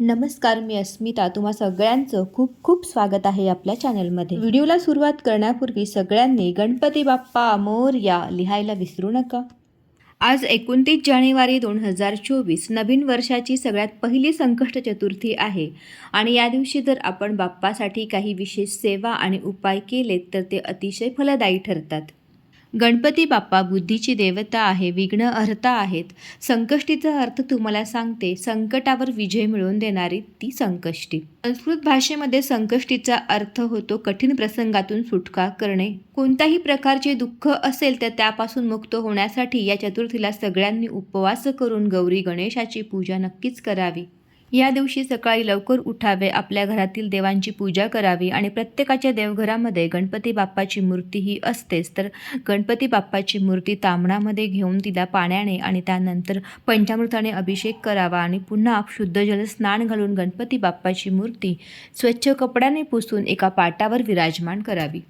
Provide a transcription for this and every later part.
नमस्कार मी अस्मिता. तुम्हा सगळ्यांचं खूप खूप स्वागत आहे आपल्या चॅनलमध्ये. व्हिडिओला सुरुवात करण्यापूर्वी सगळ्यांनी गणपती बाप्पा मोरया लिहायला विसरू नका. आज एकोणतीस जानेवारी दोन हजार चोवीस नवीन वर्षाची सगळ्यात पहिली संकष्ट चतुर्थी आहे. आणि या दिवशी जर आपण बाप्पासाठी काही विशेष सेवा आणि उपाय केलेत तर ते अतिशय फलदायी ठरतात. गणपती बाप्पा बुद्धीची देवता आहे विघ्न अर्हता आहेत. संकष्टीचा अर्थ तुम्हाला सांगते संकटावर विजय मिळवून देणारी ती संकष्टी. संस्कृत भाषेमध्ये संकष्टीचा अर्थ होतो कठीण प्रसंगातून सुटका करणे. कोणत्याही प्रकारचे दुःख असेल तर त्यापासून मुक्त होण्यासाठी या चतुर्थीला सगळ्यांनी उपवास करून गौरी गणेशाची पूजा नक्कीच करावी. या दिवशी सकाळी लवकर उठावे आपल्या घरातील देवांची पूजा करावी आणि प्रत्येकाच्या देवघरामध्ये गणपती बाप्पाची मूर्ती ही असतेच. तर गणपती बाप्पाची मूर्ती तांबणामध्ये घेऊन तिला पाण्याने आणि त्यानंतर पंचामृताने अभिषेक करावा आणि पुन्हा शुद्ध जल स्नान घालून गणपती बाप्पाची मूर्ती स्वच्छ कपड्याने पुसून एका पाटावर विराजमान करावी.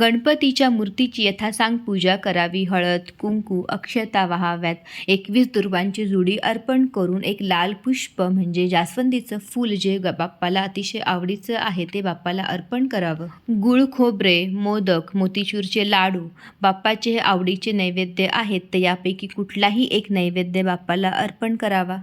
गणपतीच्या मूर्तीची यथासांग पूजा करावी. हळद कुंकू अक्षता वहाव्यात. एकवीस दुर्वांची जुडी अर्पण करून एक लाल पुष्प म्हणजे जास्वंदीचं फूल जे ग- बाप्पाला अतिशय आवडीचं आहे ते बाप्पाला अर्पण करावं. गुळ खोबरे मोदक मोतीचूरचे लाडू बाप्पाचे हे आवडीचे नैवेद्य आहेत तर यापैकी कुठलाही एक नैवेद्य बाप्पाला अर्पण करावा.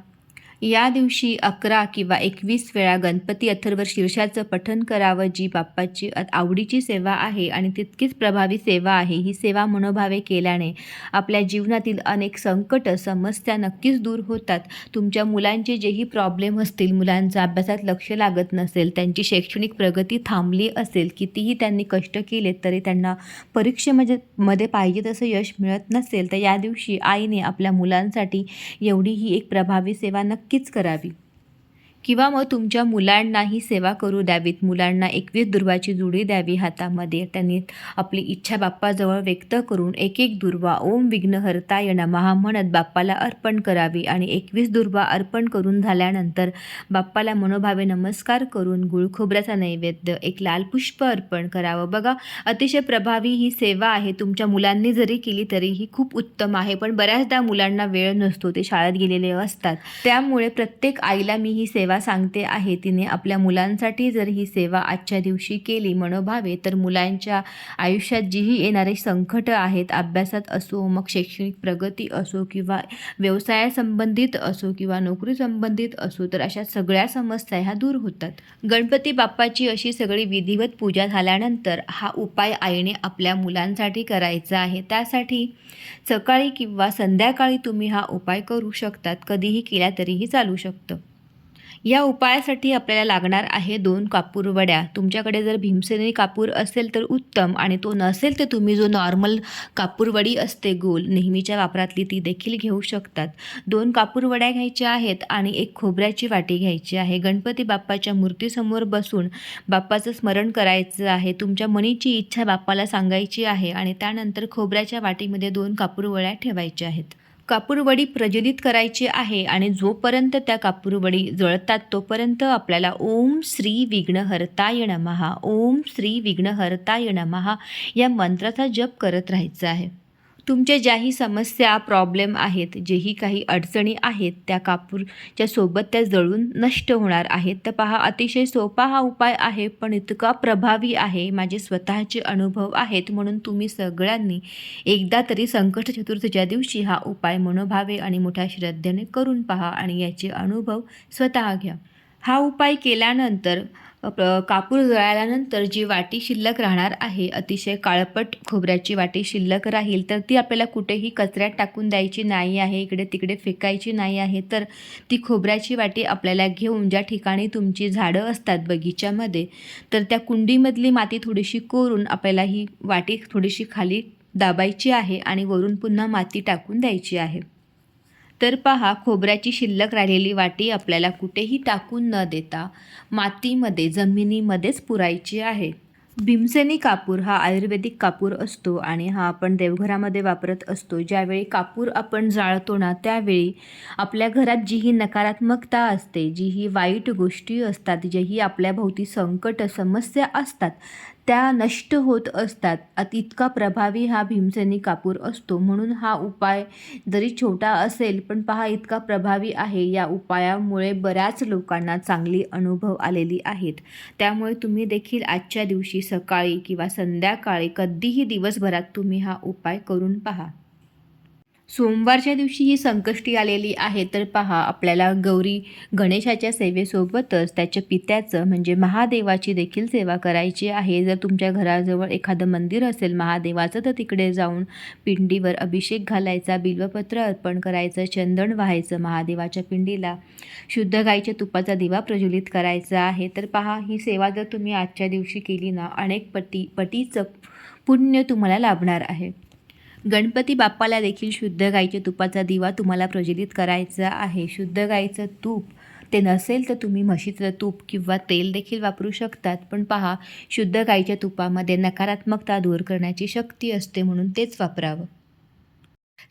या दिवशी अकरा किंवा एकवीस वेळा गणपती अथर्व शीर्षाचं पठन करावं जी बाप्पाची आवडीची सेवा आहे आणि तितकीच प्रभावी सेवा आहे. ही सेवा मनोभावे केल्याने आपल्या जीवनातील अनेक संकट समस्या नक्कीच दूर होतात. तुमच्या मुलांचे जेही प्रॉब्लेम असतील मुलांचा अभ्यासात लक्ष लागत नसेल त्यांची शैक्षणिक प्रगती थांबली असेल कितीही त्यांनी कष्ट केले तरी त्यांना परीक्षेमध्ये मध्ये पाहिजे तसं यश मिळत नसेल तर या दिवशी आईने आपल्या मुलांसाठी एवढी ही एक प्रभावी सेवा नक्कीच करावी. किंवा मग तुमच्या मुलांनाही सेवा करू द्यावीत. मुलांना एकवीस दुर्वाची जुडी द्यावी हातामध्ये. त्यांनी आपली इच्छा बाप्पाजवळ व्यक्त करून एक एक दुर्वा ओम विघ्नहर्ताय येणं म्हणत बाप्पाला अर्पण करावी आणि एकवीस दुर्वा अर्पण करून झाल्यानंतर बाप्पाला मनोभावे नमस्कार करून गुळ खोबऱ्याचा नैवेद्य एक लाल पुष्प अर्पण करावं. बघा अतिशय प्रभावी ही सेवा आहे. तुमच्या मुलांनी जरी केली तरीही खूप उत्तम आहे पण बऱ्याचदा मुलांना वेळ नसतो. ते शाळेत गेलेले असतात. त्यामुळे प्रत्येक आईला मी ही सेवा सांगते आहे. तिने आपल्या मुलांसाठी जर ही सेवा आजच्या दिवशी केली मनोभावे तर मुलांच्या आयुष्यात जीही येणारे संकट आहेत. अभ्यासात असो मग शैक्षणिक प्रगती असो किंवा व्यवसायासंबंधित असो किंवा नोकरी संबंधित असो तर अशा सगळ्या समस्या ह्या दूर होतात. गणपती बाप्पाची अशी सगळी विधिवत पूजा झाल्यानंतर हा उपाय आईने आपल्या मुलांसाठी करायचा आहे. त्यासाठी सकाळी किंवा संध्याकाळी तुम्ही हा उपाय करू शकतात. कधीही केला तरीही चालू शकतं. या उपायासाठी आपल्याला लागणार आहे दोन कापूर वड्या. तुमच्याकडे जर भीमसेनी कापूर असेल तर उत्तम आणि तो नसेल तर तुम्ही जो नॉर्मल कापूर वडी असते गोल नेहमीच्या वापरातली ती देखील घेऊ शकतात. दोन कापूर वड्या घ्यायच्या आहेत आणि एक खोबऱ्याची वाटी घ्यायची आहे. गणपती बाप्पाच्या मूर्तीसमोर बसून बाप्पाचं स्मरण करायचं आहे. तुमच्या मनीची इच्छा बाप्पाला सांगायची आहे आणि त्यानंतर खोबऱ्याच्या वाटीमध्ये दोन कापूर वड्या ठेवायच्या आहेत. कापूरवडी प्रज्वलित करायची आहे आणि जोपर्यंत त्या कापूरवडी जळतात तोपर्यंत आपल्याला ओम श्री विघ्नहर्ताय नमहा ओम श्री विघ्नहर्ताय नमहा या मंत्राचा जप करत राहायचं आहे. तुमच्या ज्याही समस्या प्रॉब्लेम आहेत जेही काही अडचणी आहेत त्या कापूरच्या सोबत त्या जळून नष्ट होणार आहेत. तर पहा अतिशय सोपा हा उपाय आहे पण इतका प्रभावी आहे माझे स्वतःचे अनुभव आहेत म्हणून तुम्ही सगळ्यांनी एकदा तरी संकट चतुर्थीच्या दिवशी हा उपाय मनोभावे आणि मोठ्या श्रद्धेने करून पहा आणि याचे अनुभव स्वतः घ्या. हा उपाय केल्यानंतर कापूर जळाल्यानंतर जी वाटी शिल्लक राहणार आहे अतिशय काळपट खोबऱ्याची वाटी शिल्लक राहील तर ती आपल्याला कुठेही कचऱ्यात टाकून द्यायची नाही आहे इकडे तिकडे फेकायची नाही आहे तर ती खोबऱ्याची वाटी आपल्याला घेऊन ज्या ठिकाणी तुमची झाडं असतात बगीच्यामध्ये तर त्या कुंडीमधली माती थोडीशी कोरून आपल्याला ही वाटी थोडीशी खाली दाबायची आहे आणि वरून पुन्हा माती टाकून द्यायची आहे. तर पहा खोबऱ्याची शिल्लक राहिलेली वाटी आपल्याला कुठेही टाकून न देता मातीमध्ये जमिनीमध्येच पुरायची आहे. भीमसेनी कापूर हा आयुर्वेदिक कापूर असतो आणि हा आपण देवघरामध्ये वापरत असतो. ज्यावेळी कापूर आपण जाळतो ना त्यावेळी आपल्या घरात जी ही नकारात्मकता असते जी ही वाईट गोष्टी असतात जेही ही आपल्याभोवती संकट समस्या असतात. त्या नष्ट होत असतात. अत इतका प्रभावी हा भीमसेनी कापूर असतो. म्हणून हा उपाय जरी छोटा असेल पण पहा इतका प्रभावी आहे. या उपायामुळे बऱ्याच लोकांना चांगली अनुभव आलेली आहेत. त्यामुळे तुम्ही देखील आजच्या दिवशी सकाळी किंवा संध्याकाळी कधीही दिवसभरात तुम्ही हा उपाय करून पहा. सोमवारच्या दिवशी ही संकष्टी आलेली आहे. तर पहा आपल्याला गौरी गणेशाच्या सेवेसोबतच त्याच्या पित्याचं म्हणजे महादेवाची देखील सेवा करायची आहे. जर तुमच्या घराजवळ एखादं मंदिर असेल महादेवाचं तर तिकडे जाऊन पिंडीवर अभिषेक घालायचा बिल्वपत्र अर्पण करायचं चंदन व्हायचं महादेवाच्या पिंडीला शुद्ध गाईच्या तुपाचा दिवा प्रज्वलित करायचा आहे. तर पहा ही सेवा जर तुम्ही आजच्या दिवशी केली ना अनेक पटी पटीचं पुण्य तुम्हाला लाभणार आहे. गणपती बाप्पाला देखील शुद्ध गाईच्या तुपाचा दिवा तुम्हाला प्रज्वलित करायचा आहे. शुद्ध गाईचं तूप ते नसेल तर तुम्ही म्हशीचं तूप किंवा तेल देखील वापरू शकतात. पण पहा शुद्ध गाईच्या तुपामध्ये नकारात्मकता दूर करण्याची शक्ती असते म्हणून तेच वापरावं.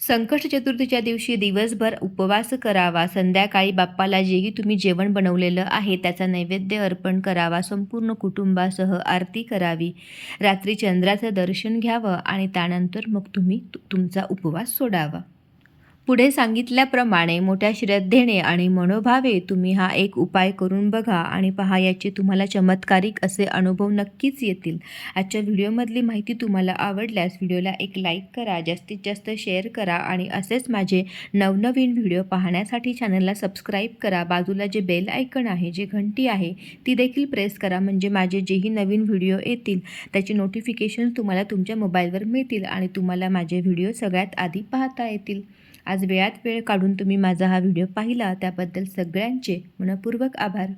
संकष्ट चतुर्थीच्या दिवशी दिवसभर उपवास करावा. संध्याकाळी बाप्पाला जेही तुम्ही जेवण बनवलेलं आहे त्याचा नैवेद्य अर्पण करावा. संपूर्ण कुटुंबासह आरती करावी. रात्री चंद्राचं दर्शन घ्यावं आणि त्यानंतर मग तुम्ही तु- तुमचा उपवास सोडावा. पुढे सांगितल्याप्रमाणे मोठ्या श्रद्धेने आणि मनोभावे तुम्ही हा एक उपाय करून बघा आणि पहा याचे तुम्हाला चमत्कारिक असे अनुभव नक्कीच येतील. आजच्या व्हिडिओमधली माहिती तुम्हाला आवडल्यास व्हिडिओला एक लाईक करा जास्तीत जास्त शेअर करा आणि असेच माझे नवनवीन व्हिडिओ पाहण्यासाठी चॅनलला सबस्क्राईब करा. बाजूला जे बेल आयकन आहे जे घंटी आहे ती देखील प्रेस करा म्हणजे माझे जेही नवीन व्हिडिओ येतील त्याचे नोटिफिकेशन तुम्हाला तुमच्या मोबाईलवर मिळतील आणि तुम्हाला माझे व्हिडिओ सगळ्यात आधी पाहता येतील. आज वेळात वेळ काढून तुम्ही माझा हा व्हिडिओ पाहिला त्याबद्दल सगळ्यांचे मनपूर्वक आभार.